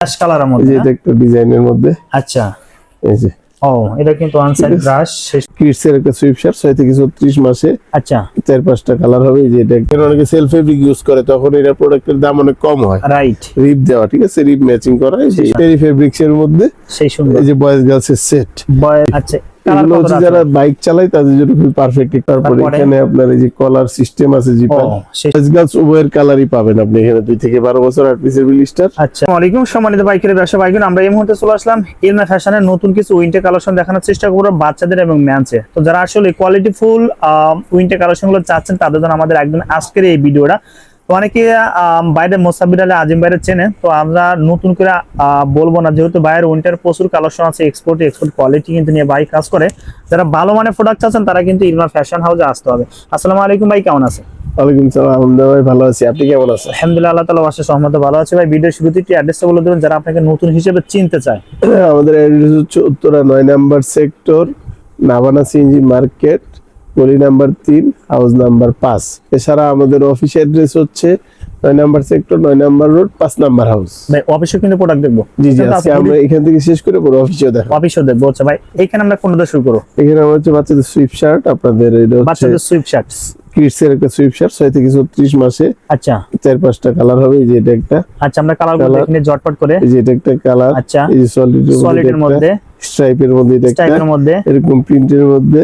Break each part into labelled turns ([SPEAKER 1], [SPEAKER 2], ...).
[SPEAKER 1] Ash কালারের মধ্যে
[SPEAKER 2] এটা একটা ডিজাইনের মধ্যে।
[SPEAKER 1] আচ্ছা।
[SPEAKER 2] এই যে।
[SPEAKER 1] ও এটা কিন্তু আনসাইড ব্রাশ
[SPEAKER 2] কিডস এর একটা সুইপশার শার্ট ছয় থেকে ছত্রিশ মাসে।
[SPEAKER 1] আচ্ছা।
[SPEAKER 2] চার পাঁচটা কালার হবে এই যে এটা এখানে অনেকে সেলফ ফেব্রিক ইউজ করে তখন এটা প্রোডাক্টের দাম অনেক কম হয়।
[SPEAKER 1] রাইট
[SPEAKER 2] রিপ দেওয়া ঠিক আছে? রিপ ম্যাচিং করা এই টেরি ফেব্রিক্স এর মধ্যে।
[SPEAKER 1] সেই সুন্দর।
[SPEAKER 2] এই যে বয়েজ গার্লস এর সেট
[SPEAKER 1] বয় আচ্ছা
[SPEAKER 2] এগুলো হচ্ছে যারা বাইক চালায় তাদের জন্য খুবই পারফেক্ট তারপরে? এখানে আপনার এই যে কলার সিস্টেম আছে জিপার কালারই পাবেন আপনি এখানে। দুই থেকে বারো বছর আট পিসের বিলিস্টার
[SPEAKER 1] আচ্ছা। ওয়ালাইকুম সম্মানিত বাইকের ব্যবসা বাইকের আমরা এই মুহূর্তে চলে আসলাম ইলনা ফ্যাশনের নতুন কিছু উইন্টার কালেকশন দেখানোর চেষ্টা করব বাচ্চাদের এবং ম্যানসে তো যারা আসলে কোয়ালিটি ফুল উইন্টার কালেকশনগুলো চাচ্ছেন তাদের জন্য আমাদের একদম আজকের এই ভিডিওটা তো অনেকে বাইরে মোসাবির আলী আজিম বাইরে চেনে। তো আমরা নতুন করে বলব না যেহেতু বাইরের উইন্টার প্রচুর কালেকশন আছে এক্সপোর্ট এক্সপোর্ট কোয়ালিটি কিন্তু নিয়ে বাইক কাজ করে। যারা ভালো মানের প্রোডাক্ট চাচ্ছেন তারা কিন্তু ইলমা ফ্যাশন হাউসে আসতে হবে। আসসালামু আলাইকুম ভাই কেমন আছেন?
[SPEAKER 2] ওয়ালাইকুম সালাম আলহামদুলিল্লাহ ভাই ভালো আছি। আপনি কেমন আছেন?
[SPEAKER 1] আলহামদুলিল্লাহ আল্লাহ তালা বাসা সহমত ভালো আছে ভাই। ভিডিও শুরুতে একটি অ্যাড্রেসটা বলে দেবেন যারা আপনাকে নতুন হিসেবে চিনতে চায়।
[SPEAKER 2] আমাদের অ্যাড্রেস হচ্ছে উত্তরা নয় number sector Navana CNG market গলি নাম্বার তিন হাউস নাম্বার পাঁচ। এছাড়া আমাদের অফিস অ্যাড্রেস হচ্ছে নয় নাম্বার সেক্টর নয় নাম্বার রোড পাঁচ নাম্বার হাউস
[SPEAKER 1] ভাই অফিসে কিন্তু প্রোডাক্ট দেখব।
[SPEAKER 2] জি জি আজকে আমরা এখান থেকে শেষ করে পরে অফিসেও দেখা
[SPEAKER 1] অফিসও দেখব। আচ্ছা ভাই এখানে আমরা কোনটা শুরু করব?
[SPEAKER 2] এখানে আমার হচ্ছে বাচ্চাদের সুইপ শার্ট আপনাদের এটা হচ্ছে
[SPEAKER 1] বাচ্চাদের সুইপ শার্ট
[SPEAKER 2] কিডস এর একটা সুইপ শার্ট ছয় থেকে ছত্রিশ মাসে।
[SPEAKER 1] আচ্ছা।
[SPEAKER 2] চার পাঁচটা কালার হবে এই যে এটা একটা
[SPEAKER 1] আচ্ছা আমরা কালার। এখানে জটপট করে।
[SPEAKER 2] এই যে এটা একটা কালার
[SPEAKER 1] আচ্ছা।
[SPEAKER 2] এই যে সলিড
[SPEAKER 1] সলিডের মধ্যে
[SPEAKER 2] স্ট্রাইপের মধ্যে। এটা একটা।
[SPEAKER 1] স্টাইপের মধ্যে।
[SPEAKER 2] এরকম প্রিন্টের মধ্যে।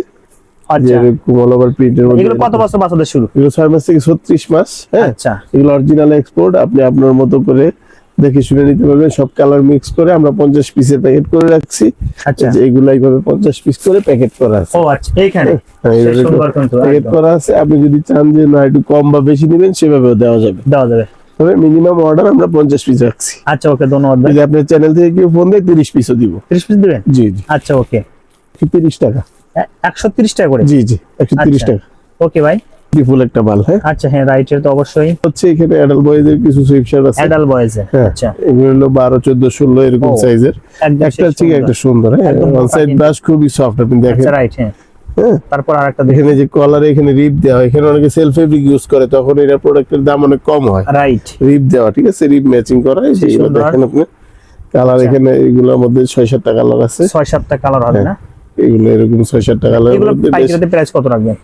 [SPEAKER 2] যে
[SPEAKER 1] আচ্ছা।
[SPEAKER 2] অল ওভার প্রিন্টের মধ্যে
[SPEAKER 1] এগুলো কত বছর বাচ্চাদের শুরু?
[SPEAKER 2] এগুলো ছয় মাস থেকে ছত্রিশ মাস হ্যাঁ?
[SPEAKER 1] আচ্ছা।
[SPEAKER 2] এগুলো অরিজিনাল এক্সপোর্ট আপনি আপনার মতো করে দেখে শুনে নিতে পারবেন। সব কালার মিক্স করে আমরা পঞ্চাশ পিসের প্যাকেট করে রাখছি।
[SPEAKER 1] আচ্ছা।
[SPEAKER 2] এগুলো এইভাবে পঞ্চাশ পিস করে প্যাকেট করা আছে।
[SPEAKER 1] ও আচ্ছা এইখানে?
[SPEAKER 2] হ্যাঁ,
[SPEAKER 1] সেই
[SPEAKER 2] এইভাবে
[SPEAKER 1] সুন্দর কিন্তু
[SPEAKER 2] প্যাকেট করা আছে। আপনি যদি চান যে না একটু কম বা বেশি নেবেন সেভাবেও দেওয়া যাবে।
[SPEAKER 1] দেওয়া যাবে।
[SPEAKER 2] তবে মিনিমাম অর্ডার আমরা পঞ্চাশ পিস রাখছি।
[SPEAKER 1] আচ্ছা ওকে ধন্যবাদ
[SPEAKER 2] যদি আপনার চ্যানেল থেকে কেউ ফোন দেয় তিরিশ পিসও দিব।
[SPEAKER 1] ত্রিশ পিস দিবেন?
[SPEAKER 2] জি জি।
[SPEAKER 1] আচ্ছা ওকে।
[SPEAKER 2] তিরিশ টাকা।
[SPEAKER 1] একশো তিরিশ টাকা করে
[SPEAKER 2] জি জি একশো তিরিশ
[SPEAKER 1] আচ্ছা।
[SPEAKER 2] টাকা।
[SPEAKER 1] ওকে ভাই।
[SPEAKER 2] ফুল একটা মাল হ্যাঁ?
[SPEAKER 1] আচ্ছা হ্যাঁ তো অবশ্যই।
[SPEAKER 2] হচ্ছে এখানে অ্যাডাল্ট বয়েজের কিছু সুইপশার্ট আছে।
[SPEAKER 1] অ্যাডাল্ট বয়েজে
[SPEAKER 2] হ্যাঁ
[SPEAKER 1] আচ্ছা।
[SPEAKER 2] এগুলো হলো বারো চোদ্দ ষোলো এরকম সাইজের একটা
[SPEAKER 1] সুন্দর।
[SPEAKER 2] একটা সুন্দর হ্যাঁ ওয়ান সাইড ব্রাশ খুবই সফট আপনি দেখেন।
[SPEAKER 1] আচ্ছা রাইট হ্যাঁ।
[SPEAKER 2] হ্যাঁ।
[SPEAKER 1] তারপর আরেকটা দেখেন
[SPEAKER 2] এখানে যে কলারে এখানে রিপ দেওয়া হয়, এখানে অনেকে সেলফ ফেব্রিক ইউজ করে তখন এটা প্রোডাক্টের দাম অনেক কম হয়।
[SPEAKER 1] রাইট
[SPEAKER 2] রিপ দেওয়া ঠিক আছে? রিপ ম্যাচিং করা
[SPEAKER 1] সেই
[SPEAKER 2] দেখেন আপনি। কালার
[SPEAKER 1] আচ্ছা।
[SPEAKER 2] এখানে এগুলোর মধ্যে ছয় সাতটা কালার আছে।
[SPEAKER 1] ছয় সাতটা কালার হবে না?
[SPEAKER 2] এগুলো এরকম ছয় সাত টাকা
[SPEAKER 1] পাইকারিতে প্রাইস কত রাখবেন?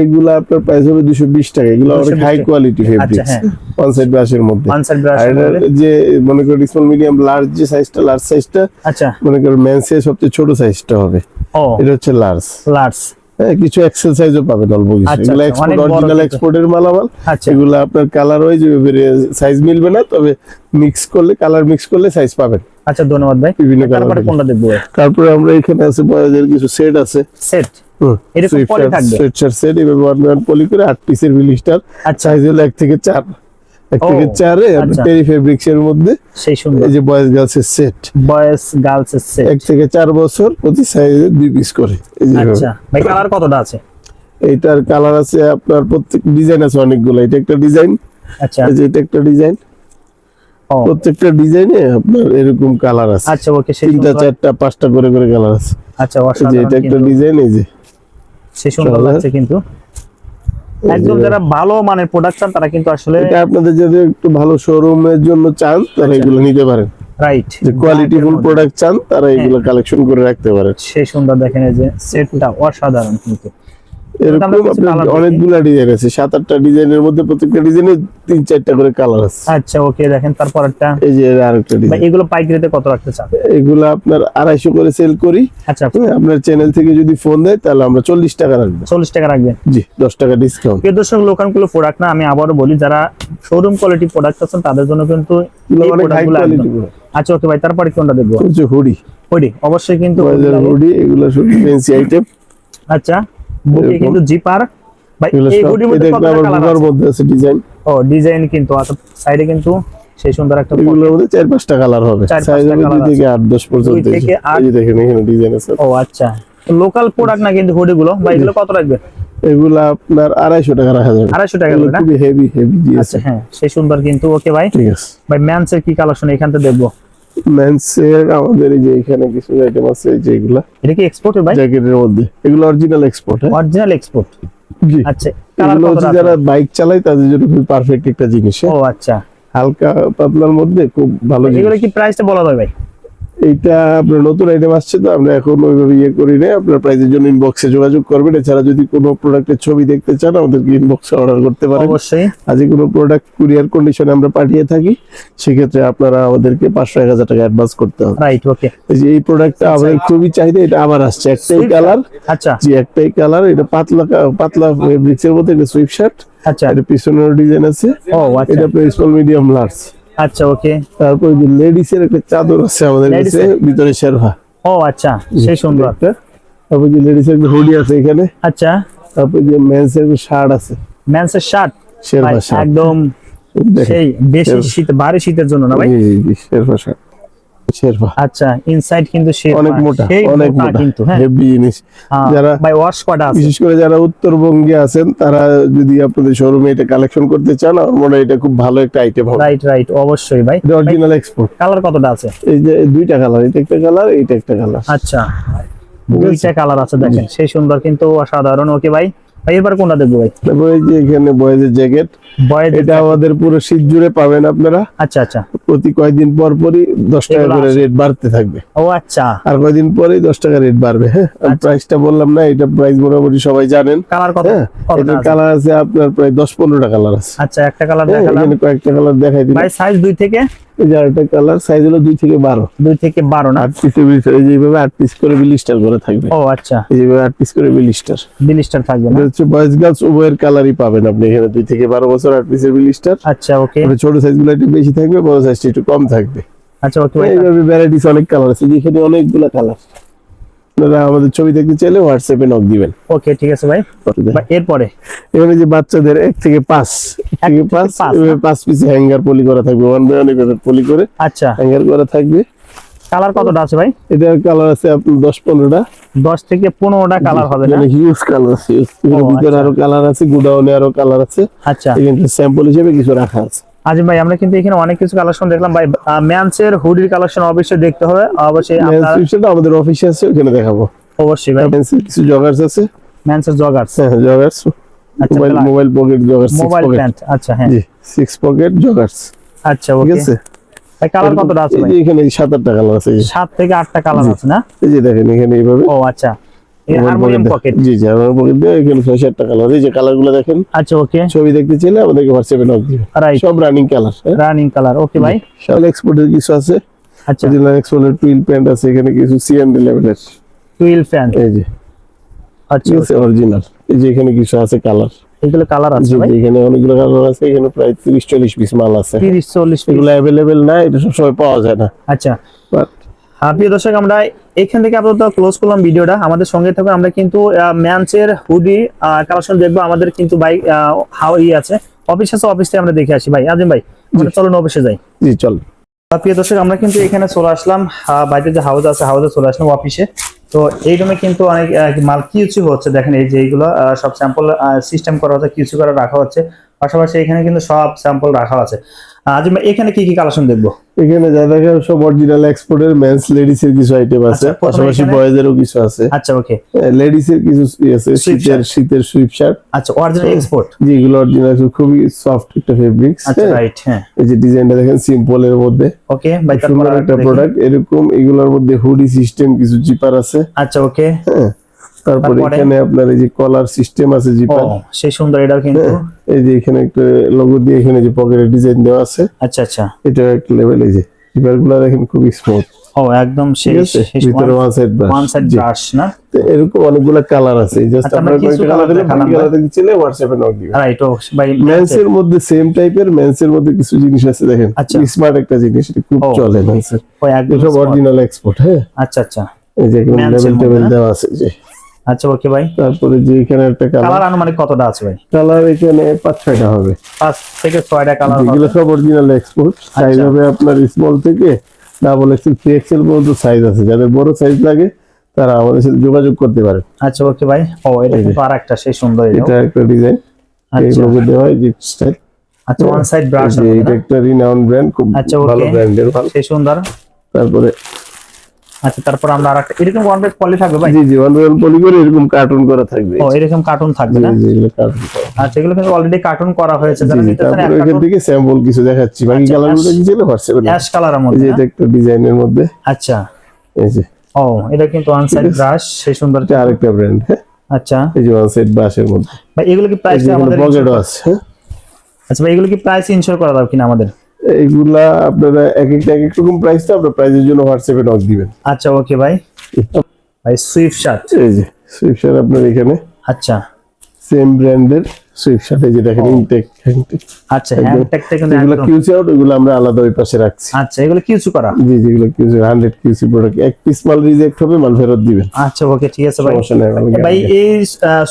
[SPEAKER 2] এগুলো আপনার প্রাইস হবে দুশো বিশ টাকা। এগুলো অনেক high quality fabrics. One side ব্রাশের মধ্যে। আর যে মনে করেন স্মল মিডিয়াম লার্জ যে সাইজটা লার্জ সাইজটা
[SPEAKER 1] আচ্ছা।
[SPEAKER 2] মনে করেন মেন্সে সবচেয়ে ছোট সাইজটা হবে। এটা হচ্ছে লার্জ
[SPEAKER 1] লার্জ
[SPEAKER 2] কিছু এক্সেল সাইজও পাবেন অল্প কিছু। এগুলো এক্সপোর্ট অরিজিনাল এক্সপোর্টের মালামাল।
[SPEAKER 1] আচ্ছা।
[SPEAKER 2] এগুলো আপনার কালার ওয়াইজ সাইজ মিলবে না তবে মিক্স করলে কালার মিক্স করলে সাইজ পাবেন।
[SPEAKER 1] আচ্ছা ধন্যবাদ ভাই।
[SPEAKER 2] বিভিন্ন কালার
[SPEAKER 1] তারপরে কোনটা দেখব?
[SPEAKER 2] তারপরে আমরা এখানে আছে বয়েজের কিছু সেট আছে।
[SPEAKER 1] সেট এরকম poly থাকবে?
[SPEAKER 2] সুইটশার্ট সেট এভাবে ওয়ান ওয়ান পলি করে আট পিসের বিলিস্টার
[SPEAKER 1] আচ্ছা।
[SPEAKER 2] সাইজ হলো এক থেকে চার। এক
[SPEAKER 1] ও,
[SPEAKER 2] চারে
[SPEAKER 1] আচ্ছা।
[SPEAKER 2] টেরি ফেব্রিক্স এর মধ্যে
[SPEAKER 1] সেই সুন্দর।
[SPEAKER 2] এই যে বয়েজ গার্লস এর সেট
[SPEAKER 1] বয়েজ গার্লস এর সেট
[SPEAKER 2] এক থেকে চার বছর প্রতি সাইজে দুই পিস করে।
[SPEAKER 1] আচ্ছা। ভাই কালার কতটা আছে?
[SPEAKER 2] এইটার কালার আছে আপনার প্রত্যেক ডিজাইন আছে অনেকগুলো। এটা একটা ডিজাইন
[SPEAKER 1] আচ্ছা।
[SPEAKER 2] এই যে এটা একটা ডিজাইন প্রত্যেকটা ডিজাইনে আপনার এরকম কালার আছে।
[SPEAKER 1] আচ্ছা ওকে সেই
[SPEAKER 2] তিনটা চারটা পাঁচটা করে করে কালার আছে।
[SPEAKER 1] আচ্ছা অসাধারণ
[SPEAKER 2] এটা একটা ডিজাইন এই যে।
[SPEAKER 1] সেই সুন্দর লাগছে কিন্তু। একদম যারা ভালো মানের প্রোডাক্ট চান তারা কিন্তু আসলে
[SPEAKER 2] এটা আপনাদের যদি একটু ভালো শোরুমের জন্য চান তারা
[SPEAKER 1] আচ্ছা।
[SPEAKER 2] এগুলো নিতে পারেন।
[SPEAKER 1] রাইট
[SPEAKER 2] যে কোয়ালিটি ফুল প্রোডাক্ট চান তারা
[SPEAKER 1] হ্যাঁ।
[SPEAKER 2] এগুলো কালেকশন করে রাখতে পারেন।
[SPEAKER 1] সেই সুন্দর দেখেন এই যে সেটটা অসাধারণ কিন্তু।
[SPEAKER 2] এরকম। অনেকগুলা ডিজাইন আছে। সাত আটটা ডিজাইনের মধ্যে প্রত্যেকটা ডিজাইনে তিন চারটা করে কালার আছে।
[SPEAKER 1] আচ্ছা ওকে দেখেন তারপরটা
[SPEAKER 2] এই যে আরেকটা ডিজাইন
[SPEAKER 1] এগুলো পাইকারিতে কত রাখতে চান?
[SPEAKER 2] এগুলো আপনার আড়াইশো করে সেল করি।
[SPEAKER 1] আচ্ছা
[SPEAKER 2] হ্যাঁ, আপনার চ্যানেল থেকে যদি ফোন দেয় তাহলে আমরা চল্লিশ টাকা রাখব।
[SPEAKER 1] চল্লিশ টাকা রাখবেন?
[SPEAKER 2] জি দশ টাকা ডিসকাউন্ট
[SPEAKER 1] প্রিয় দর্শক লোকানগুলো প্রোডাক্ট না আমি আবারও বলি যারা শোরুম কোয়ালিটি প্রোডাক্ট আছেন তাদের জন্য কিন্তু আচ্ছা ওকে ভাই তারপরে কোনটা দেখব?
[SPEAKER 2] হুডি
[SPEAKER 1] ওইটি অবশ্যই কিন্তু
[SPEAKER 2] হুডি এগুলো ফ্যান্সি আইটেম
[SPEAKER 1] আচ্ছা। বুকে কিন্তু জিপার। ভাই এই হুডির মধ্যে কালার
[SPEAKER 2] মধ্যে আছে ডিজাইন
[SPEAKER 1] ও ডিজাইন কিন্তু আছে। সাইডে কিন্তু সেই সুন্দর একটা
[SPEAKER 2] এগুলোর মধ্যে চার পাঁচটা কালার হবে। থেকে পর্যন্ত
[SPEAKER 1] থেকে
[SPEAKER 2] এই যে দেখেন এখানে ডিজাইন আছে।
[SPEAKER 1] ও আচ্ছা। লোকাল প্রোডাক্ট না কিন্তু হুডি গুলো ভাই এগুলো কত রাখবে
[SPEAKER 2] এগুলা আপনার আড়াইশো টাকা রাখা যাবে।
[SPEAKER 1] আড়াইশো টাকা
[SPEAKER 2] খুবই হেভি হেভি
[SPEAKER 1] আচ্ছা হ্যাঁ সেই সুন্দর কিন্তু ওকে ভাই।
[SPEAKER 2] ঠিক আছে।
[SPEAKER 1] ভাই ম্যানসের কি কালেকশন এখান থেকে দেখব।
[SPEAKER 2] মেন্সের আমাদের এই যে এখানে কিছু আইটেম আছে যেগুলা যে এগুলা।
[SPEAKER 1] এটা কি এক্সপোর্টের ভাই?
[SPEAKER 2] জ্যাকেটের মধ্যে। এগুলো অরিজিনাল এক্সপোর্ট হ্যাঁ?
[SPEAKER 1] অরিজিনাল এক্সপোর্ট
[SPEAKER 2] জি।
[SPEAKER 1] আচ্ছা
[SPEAKER 2] এগুলো হচ্ছে যারা বাইক চালায় তাদের জন্য পারফেক্ট একটা জিনিস হ্যাঁ?
[SPEAKER 1] ও আচ্ছা।
[SPEAKER 2] হালকা পাতলার মধ্যে খুব ভালো জিনিস।
[SPEAKER 1] এগুলো কি প্রাইসটা বলা যায় ভাই?
[SPEAKER 2] এইটা আপনার নতুন আইটেম আসছে তো আমরা এখন ওইভাবে ইয়ে করি না। আপনার প্রাইজের জন্য ইনবক্সে যোগাযোগ করবেন। এছাড়া যদি কোনো প্রোডাক্টের ছবি দেখতে চান আমাদেরকে ইনবক্সে অর্ডার করতে পারেন।
[SPEAKER 1] অবশ্যই।
[SPEAKER 2] আজ কোনো প্রোডাক্ট কুরিয়ার কন্ডিশনে আমরা পাঠিয়ে থাকি সেক্ষেত্রে আপনারা আমাদেরকে পাঁচশো এক হাজার টাকা অ্যাডভান্স করতে হবে।
[SPEAKER 1] রাইট ওকে
[SPEAKER 2] এই যে এই প্রোডাক্টটা আমাদের খুবই চাহিদা এটা আবার আসছে। একটাই কালার
[SPEAKER 1] আচ্ছা।
[SPEAKER 2] জি একটাই কালার এটা পাতলা পাতলা ফেব্রিক্স এর মধ্যে একটা সুইপ শার্ট
[SPEAKER 1] আচ্ছা।
[SPEAKER 2] এটা পিছনের ডিজাইন আছে।
[SPEAKER 1] ও আচ্ছা।
[SPEAKER 2] এটা আপনার স্মল মিডিয়াম লার্জ
[SPEAKER 1] আচ্ছা ওকে
[SPEAKER 2] তারপর যে লেডিস এর একটা চাদর আছে আমাদের কাছে ভিতরে শেরভা
[SPEAKER 1] ও আচ্ছা সেই সুন্দর।
[SPEAKER 2] একটা তারপর যে লেডিস এর একটা হুডি আছে এখানে।
[SPEAKER 1] আচ্ছা।
[SPEAKER 2] তারপর যে মেন্স এর শার্ট আছে।
[SPEAKER 1] শার্ট
[SPEAKER 2] শেরভা শার্ট
[SPEAKER 1] একদম সেই বেশি শীত ভারী শীতের জন্য না ভাই?
[SPEAKER 2] জি, জি, জি, শেরভা শার্ট শেরভা
[SPEAKER 1] আচ্ছা ইনসাইড কিন্তু সে
[SPEAKER 2] অনেক মোটা অনেক
[SPEAKER 1] মোটা কিন্তু হ্যাঁ।
[SPEAKER 2] হেভি জিনিস। যারা
[SPEAKER 1] ভাই ওয়াশ কটা আছে।
[SPEAKER 2] বিশেষ করে যারা উত্তরবঙ্গে আছেন তারা যদি আপনাদের শোরুমে এটা কালেকশন করতে চান আমার মনে হয় এটা খুব ভালো একটা আইটেম হবে।
[SPEAKER 1] রাইট রাইট অবশ্যই ভাই।
[SPEAKER 2] এটা অরিজিনাল এক্সপোর্ট
[SPEAKER 1] কালার কতটা আছে?
[SPEAKER 2] এই যে দুইটা কালার এটা একটা কালার এইটা একটা কালার
[SPEAKER 1] আচ্ছা দুইটা কালার আছে দেখেন সেই সুন্দর কিন্তু অসাধারণ ওকে ভাই? ভাই এবার কোনটা দেখব ভাই?
[SPEAKER 2] তারপর এই যে এখানে বয়েজের জ্যাকেট এটা আমাদের পুরো শীত জুড়ে পাবেন আপনারা।
[SPEAKER 1] আচ্ছা আচ্ছা।
[SPEAKER 2] প্রতি কয়েকদিন পর পরই দশ টাকা করে রেট বাড়তে থাকবে।
[SPEAKER 1] ও আচ্ছা।
[SPEAKER 2] আর কয়েকদিন পরেই দশ টাকা রেট বাড়বে হ্যাঁ? আমি
[SPEAKER 1] আচ্ছা।
[SPEAKER 2] প্রাইসটা বললাম না এটা প্রাইস মোটামুটি সবাই জানেন।
[SPEAKER 1] কালার কত?
[SPEAKER 2] হ্যাঁ? কালার আছে? আপনার প্রায় দশ পনেরোটা কালার আছে।
[SPEAKER 1] আচ্ছা একটা কালার
[SPEAKER 2] হ্যাঁ,
[SPEAKER 1] দেখালাম।
[SPEAKER 2] কয়েকটা কালার দেখাই দিই।
[SPEAKER 1] ভাই সাইজ দুই থেকে?
[SPEAKER 2] এই যে আরেকটা কালার সাইজ হলো দুই থেকে বারো।
[SPEAKER 1] দুই থেকে বারো না?
[SPEAKER 2] আট পিসের ভিতরে এই যে আট পিস করে বিলিস্টার করে থাকবে।
[SPEAKER 1] ও আচ্ছা।
[SPEAKER 2] এই যে এইভাবে আট পিস করে বিলিস্টার।
[SPEAKER 1] বিলিস্টার থাকবে
[SPEAKER 2] এটা হচ্ছে বয়েজ গার্লস উভয়ের কালারই পাবেন আপনি এখানে। দুই থেকে বারো বছর আট পিসের বিলিস্টার।
[SPEAKER 1] আচ্ছা ওকে।
[SPEAKER 2] ছোট সাইজগুলো একটু বেশি থাকবে বড় সাইজটা একটু কম থাকবে।
[SPEAKER 1] আচ্ছা ওকে
[SPEAKER 2] এইভাবে ভ্যারাইটিস অনেক কালার আছে। যেখানে অনেকগুলো কালার আপনারা আমাদের ছবি দেখতে চাইলে হোয়াটসঅ্যাপে নক দিবেন।
[SPEAKER 1] ওকে ঠিক আছে ভাই। এরপরে?
[SPEAKER 2] এখানে যে বাচ্চাদের এক থেকে পাঁচ থেকে পাঁচ
[SPEAKER 1] পাঁচ,
[SPEAKER 2] পিসে হ্যাঙ্গার পলি করা থাকবে ওয়ান বাই ওয়ান এভাবে পলি করে
[SPEAKER 1] আচ্ছা।
[SPEAKER 2] হ্যাঙ্গার করা থাকবে।
[SPEAKER 1] কালার কতটা আছে ভাই?
[SPEAKER 2] এটার কালার আছে আপনার দশ পনেরোটা।
[SPEAKER 1] দশ থেকে পনেরোটা কালার হবে না?
[SPEAKER 2] হিউজ কালার আছে। ভিতরে
[SPEAKER 1] আচ্ছা।
[SPEAKER 2] আরও কালার আছে গুডাউনে আরও কালার আছে।
[SPEAKER 1] আচ্ছা।
[SPEAKER 2] এখানে স্যাম্পল হিসেবে কিছু রাখা আছে।
[SPEAKER 1] আজিম ভাই আমরা কিন্তু এখানে অনেক কিছু কালেকশন দেখলাম। ভাই ম্যানসের হুডির কালেকশন অবশ্যই দেখতে হবে। অবশ্যই আপনারা
[SPEAKER 2] আমাদের অফিসে আছে ওখানে দেখাবো।
[SPEAKER 1] অবশ্যই ভাই।
[SPEAKER 2] Pencil কিছু জগার্স আছে।
[SPEAKER 1] ম্যানসের জগার্স
[SPEAKER 2] হ্যাঁ জগার্স
[SPEAKER 1] আচ্ছা,
[SPEAKER 2] mobile mobile pocket joggers
[SPEAKER 1] mobile pant আচ্ছা হ্যাঁ।
[SPEAKER 2] জি সিক্স পকেট জগার্স
[SPEAKER 1] আচ্ছা
[SPEAKER 2] ঠিক
[SPEAKER 1] ওকে
[SPEAKER 2] আছে?
[SPEAKER 1] ভাই কালার কতটা আছে ভাই?
[SPEAKER 2] এখানে সাত আটটা কালার আছে। এই যে।
[SPEAKER 1] সাত থেকে আটটা কালার আছে না?
[SPEAKER 2] এই যে দেখেন এখানে এইভাবে।
[SPEAKER 1] ও আচ্ছা। হারমোনিয়াম পকেট
[SPEAKER 2] জি জি আমার দিয়ে এখানে ছয় সাতটা কালার এই যে কালারগুলো দেখেন
[SPEAKER 1] আচ্ছা ওকে
[SPEAKER 2] ছবি দেখতে চাইলে আমাদেরকে হোয়াটসঅ্যাপে নক দিবেন।
[SPEAKER 1] রাইট
[SPEAKER 2] সব running colour
[SPEAKER 1] running colour okay ভাই
[SPEAKER 2] শাল এক্সপোর্টের কিছু আছে।
[SPEAKER 1] আচ্ছা।
[SPEAKER 2] অরিজিনাল এক্সপোর্টের টুইল প্যান্ট আছে এখানে কিছু সিএন লেভেলের
[SPEAKER 1] টুইল প্যান্ট
[SPEAKER 2] এই যে।
[SPEAKER 1] আচ্ছা
[SPEAKER 2] আছে অরিজিনাল এই যে এখানে কিছু আছে কালার
[SPEAKER 1] এগুলো কালার আছে ভাই?
[SPEAKER 2] এখানে অনেকগুলো কালার আছে এখানে প্রায় তিরিশ চল্লিশ পিস মাল আছে।
[SPEAKER 1] তিরিশ চল্লিশ piece।
[SPEAKER 2] এগুলো অ্যাভেলেবেল না এটা সবসময় পাওয়া যায় না।
[SPEAKER 1] আচ্ছা। প্রিয় দর্শক আমরা এখান থেকে আপাতত ক্লোজ করলাম ভিডিওটা। আমাদের সঙ্গে থাকুন আমরা কিন্তু ম্যানসের হুডি কালেকশন দেখব। আমাদের কিন্তু বাইক হাও ই আছে। অফিস আছে অফিস থেকে আমরা দেখে আসি। ভাই আজিম ভাই চলুন অফিসে যাই।
[SPEAKER 2] জি চল।
[SPEAKER 1] প্রিয় দর্শক আমরা কিন্তু এখানে চলে আসলাম। বাইরে যে হাউস আছে হাউসে চলে আসলাম অফিসে তো এই রুমে কিন্তু অনেক মাল কিউচি হচ্ছে। দেখেন এই যে এইগুলো সব স্যাম্পল সিস্টেম করা হচ্ছে কিউচি করা রাখা হচ্ছে। পাশাপাশি এখানে কিন্তু সব স্যাম্পল রাখা আছে। আজিম ভাই এখানে কি কি কালেকশন দেখব?
[SPEAKER 2] এখানে যা দেখা সব অরিজিনাল এক্সপোর্টের মেন্স লেডিস এর কিছু আইটেম আছে
[SPEAKER 1] আচ্ছা,
[SPEAKER 2] পাশাপাশি বয়েজ এরও কিছু আছে।
[SPEAKER 1] আচ্ছা ওকে
[SPEAKER 2] লেডিস এর কিছু আছে শীতের শীতের সুইপ শার্ট
[SPEAKER 1] আচ্ছা অরিজিনাল এক্সপোর্ট
[SPEAKER 2] যেগুলো অরিজিনাল খুবই সফট একটা ফেব্রিক্স
[SPEAKER 1] আচ্ছা রাইট হ্যাঁ।
[SPEAKER 2] এই যে ডিজাইনটা দেখেন সিম্পল এর মধ্যে।
[SPEAKER 1] ওকে ভাই
[SPEAKER 2] সুন্দর একটা প্রোডাক্ট এরকম এগুলোর মধ্যে হুডি সিস্টেম কিছু জিপার আছে।
[SPEAKER 1] আচ্ছা ওকে
[SPEAKER 2] হ্যাঁ। তারপরে? এখানে আপনার এই যে কলার সিস্টেম আছে জিপার
[SPEAKER 1] সেই সুন্দর এটাও কিন্তু।
[SPEAKER 2] এই যে এখানে একটা লোগো দিয়ে এখানে যে পকেটের ডিজাইন দেওয়া আছে।
[SPEAKER 1] আচ্ছা আচ্ছা।
[SPEAKER 2] এটা একটা লেভেল এই যে। জিপারগুলো দেখেন খুবই স্মুথ
[SPEAKER 1] ও একদম সেই
[SPEAKER 2] ভিতরে one side brush
[SPEAKER 1] one side
[SPEAKER 2] brush
[SPEAKER 1] না?
[SPEAKER 2] এরকম অনেকগুলো কালার আছে। জাস্ট
[SPEAKER 1] আচ্ছা, আমরা কিছু
[SPEAKER 2] কয়েকটা কালার দিলে কালার দেখতে চাইলে হোয়াটসঅ্যাপে নক দিবেন।
[SPEAKER 1] রাইট ও ভাই
[SPEAKER 2] মেন্স এর মধ্যে সেম টাইপের মেন্স এর মধ্যে কিছু জিনিস আছে দেখেন।
[SPEAKER 1] আচ্ছা।
[SPEAKER 2] স্মার্ট একটা জিনিস এটা খুব চলে মেন্স এর।
[SPEAKER 1] ও একদম
[SPEAKER 2] অরিজিনাল এক্সপোর্ট হ্যাঁ।
[SPEAKER 1] আচ্ছা আচ্ছা।
[SPEAKER 2] এই যে লেভেল টেবিল দেওয়া আছে যে।
[SPEAKER 1] আচ্ছা ওকে ভাই।
[SPEAKER 2] তারপরে যে এখানে একটা কালার।
[SPEAKER 1] কালার আনুমানিক কতটা আছে ভাই?
[SPEAKER 2] কালার এখানে পাঁচ ছয়টা হবে।
[SPEAKER 1] পাঁচ থেকে ছয়টা কালার
[SPEAKER 2] এগুলো সব অরিজিনাল এক্সপোর্ট সাইজ
[SPEAKER 1] আচ্ছা।
[SPEAKER 2] হবে আপনার স্মল থেকে ডাবল এক্সেল থ্রি এক্সেল পর্যন্ত সাইজ আছে। যাদের বড় সাইজ লাগে তারা আমাদের সাথে যোগাযোগ করতে পারে।
[SPEAKER 1] আচ্ছা ওকে ভাই। ও এটা
[SPEAKER 2] এই।
[SPEAKER 1] কিন্তু আরেকটা সেই সুন্দর।
[SPEAKER 2] এটা। একটা ডিজাইন এই
[SPEAKER 1] আচ্ছা।
[SPEAKER 2] লোগো দেওয়া হয় যে স্টাইল
[SPEAKER 1] আচ্ছা ওয়ান সাইড ব্রাশ
[SPEAKER 2] এটা একটা রিনাউন্ড ব্র্যান্ড খুব
[SPEAKER 1] আচ্ছা,
[SPEAKER 2] ভালো. ব্র্যান্ডের ভালো
[SPEAKER 1] সেই সুন্দর।
[SPEAKER 2] তারপরে
[SPEAKER 1] আচ্ছা তারপর আমরা আরেকটা এরকম ওয়ান পেজ পলি থাকবে ভাই?
[SPEAKER 2] জি জি ওয়ান পলি করে এরকম কার্টুন করা থাকবে।
[SPEAKER 1] ও এরকম কার্টুন থাকবে না?
[SPEAKER 2] জি কার্টুন
[SPEAKER 1] আচ্ছা এগুলো কিন্তু অলরেডি কার্টুন করা হয়েছে। যারা নিতে চান
[SPEAKER 2] এখান থেকে স্যাম্পল কিছু দেখাচ্ছি। বাকি কালারগুলো
[SPEAKER 1] ash-
[SPEAKER 2] কি ছিল হোয়াটসঅ্যাপে
[SPEAKER 1] অ্যাশ কালারের
[SPEAKER 2] এই
[SPEAKER 1] মধ্যে
[SPEAKER 2] যে এটা একটা ডিজাইনের মধ্যে।
[SPEAKER 1] আচ্ছা।
[SPEAKER 2] এই যে।
[SPEAKER 1] ও এটা কিন্তু ওয়ান সাইড ব্রাশ সেই সুন্দর
[SPEAKER 2] আরেকটা ব্র্যান্ড হ্যাঁ?
[SPEAKER 1] আচ্ছা।
[SPEAKER 2] এই যে ওয়ান সাইড বাসের মধ্যে।
[SPEAKER 1] ভাই এগুলো কি প্রাইস আমাদের
[SPEAKER 2] পকেটও আছে হ্যাঁ?
[SPEAKER 1] আচ্ছা ভাই এগুলো কি প্রাইস ইনশোর করা দাও কিনা আমাদের?
[SPEAKER 2] এইগুলা আপনারা এক একটা এক এক রকম প্রাইস তো আপনার প্রাইজের জন্য হোয়াটসঅ্যাপে নক দিবেন।
[SPEAKER 1] আচ্ছা ওকে ভাই ভাই সুইফট শার্ট
[SPEAKER 2] এই যে সুইফট শার্ট আপনার এখানে।
[SPEAKER 1] আচ্ছা।
[SPEAKER 2] সেম ব্র্যান্ডের সুইফট শার্ট এই যে দেখেন ইনটেক
[SPEAKER 1] আচ্ছা। কিন্তু
[SPEAKER 2] এগুলো কিউসি আউট আমরা আলাদা ওই পাশে রাখছি।
[SPEAKER 1] আচ্ছা এগুলো কিউচু করা?
[SPEAKER 2] জি যেগুলো কিউসি হান্ড্রেড কিউসি প্রোডাক্ট এক পিস মাল রিজেক্ট হবে মাল ফেরত দিবেন।
[SPEAKER 1] আচ্ছা ওকে ঠিক আছে ভাই।
[SPEAKER 2] সমস্যা নেই
[SPEAKER 1] ভাই এই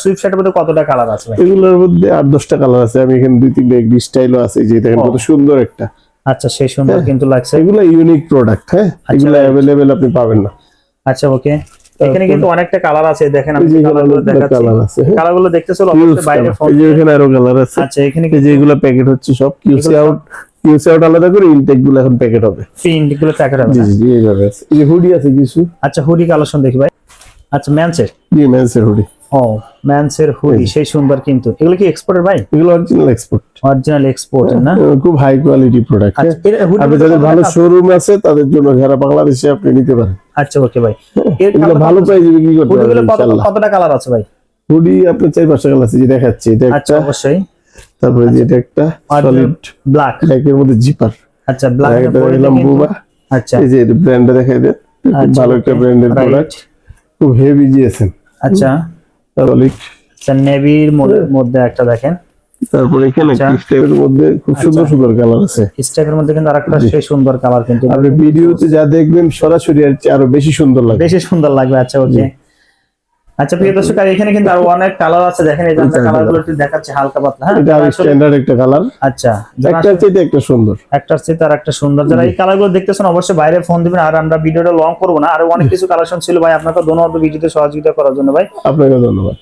[SPEAKER 1] সুইফট শার্টের মধ্যে কতটা কালার আছে ভাই?
[SPEAKER 2] এগুলোর মধ্যে আট দশটা কালার আছে। আমি এখানে দুই তিনটা এগ্রি স্টাইলও আছে যে দেখেন কত সুন্দর একটা।
[SPEAKER 1] আচ্ছা সেই সুন্দর কিন্তু লাগছে।
[SPEAKER 2] এগুলো ইউনিক প্রোডাক্ট হ্যাঁ? এগুলো
[SPEAKER 1] right.
[SPEAKER 2] অ্যাভেলেবেল আপনি পাবেন না।
[SPEAKER 1] আচ্ছা ওকে। এখানে কিন্তু অনেকটা কালার আছে দেখেন আমি কালারগুলো দেখাচ্ছি। কালারগুলো বাইরে ফোন
[SPEAKER 2] এখানে আরও কালার আছে।
[SPEAKER 1] আচ্ছা এখানে
[SPEAKER 2] এই যে প্যাকেট হচ্ছে সব কিউসি আউট কিউসি আউট আলাদা করে ইনটেকগুলো এখন প্যাকেট হবে।
[SPEAKER 1] প্রিন্টগুলো প্যাকেট হবে।
[SPEAKER 2] জি জি এই যে হুডি আছে কিছু।
[SPEAKER 1] আচ্ছা হুডি কালেকশন দেখি ভাই। আচ্ছা ম্যানসের
[SPEAKER 2] জি ম্যানসের হুডি
[SPEAKER 1] ও ম্যানসের হুডি সেই সুন্দর কিন্তু। এগুলো কি এক্সপোর্টের ভাই?
[SPEAKER 2] এগুলো অরিজিনাল এক্সপোর্ট
[SPEAKER 1] অরিজিনাল এক্সপোর্ট না?
[SPEAKER 2] খুব হাই কোয়ালিটি প্রোডাক্ট
[SPEAKER 1] আচ্ছা
[SPEAKER 2] আপনি যাদের ভালো শোরুম আছে তাদের জন্য যারা বাংলাদেশে আপনি নিতে পারেন।
[SPEAKER 1] আচ্ছা ওকে ভাই।
[SPEAKER 2] এগুলো ভালো প্রাইসে বিক্রি করতে পারবেন ইনশাআল্লাহ।
[SPEAKER 1] কতটা কালার আছে ভাই?
[SPEAKER 2] হুডি আপনার চার পাঁচটা কালার আছে যে দেখাচ্ছি এটা
[SPEAKER 1] আচ্ছা
[SPEAKER 2] একটা।
[SPEAKER 1] অবশ্যই।
[SPEAKER 2] তারপরে যে এটা একটা সলিড
[SPEAKER 1] ব্ল্যাক
[SPEAKER 2] ব্ল্যাকের মধ্যে জিপার
[SPEAKER 1] আচ্ছা ব্ল্যাক
[SPEAKER 2] এটা দিলাম বুবা।
[SPEAKER 1] আচ্ছা।
[SPEAKER 2] এই যে ব্র্যান্ডটা দেখাই দেন।
[SPEAKER 1] আচ্ছা,
[SPEAKER 2] ভালো একটা ব্র্যান্ডের প্রোডাক্ট খুব হেভি জিএসএম
[SPEAKER 1] আচ্ছা। আচ্ছা নেভির মধ্যে একটা দেখেন।
[SPEAKER 2] তারপরে এখানে
[SPEAKER 1] আচ্ছা।
[SPEAKER 2] মধ্যে খুব সুন্দর সুন্দর কালার আছে।
[SPEAKER 1] স্টেপের মধ্যে কিন্তু আরেকটা সেই সুন্দর কালার কিন্তু
[SPEAKER 2] আপনি ভিডিওতে যা দেখবেন সরাসরি আরও বেশি সুন্দর লাগবে।
[SPEAKER 1] বেশি সুন্দর লাগবে আচ্ছা ওকে আচ্ছা প্রিয় দর্শক আর এখানে কিন্তু আরও অনেক কালার আছে। দেখেন এই যে আমরা কালারগুলো কালারগুলো একটু দেখাচ্ছি হালকা পাতলা হ্যাঁ?
[SPEAKER 2] এটা স্ট্যান্ডার্ড একটা কালার
[SPEAKER 1] আচ্ছা একটার
[SPEAKER 2] একটা চাইতে একটা সুন্দর।
[SPEAKER 1] একটার চেয়ে আর একটা সুন্দর। যারা এই কালারগুলো দেখতেছেন অবশ্যই বাইরে ফোন দিবেন। আর আমরা ভিডিওটা লং করব না। আর অনেক কিছু কালেকশন ছিল ভাই। আপনাকে ধন্যবাদ ভিডিওতে সহযোগিতা করার জন্য ভাই।
[SPEAKER 2] আপনাকে ধন্যবাদ।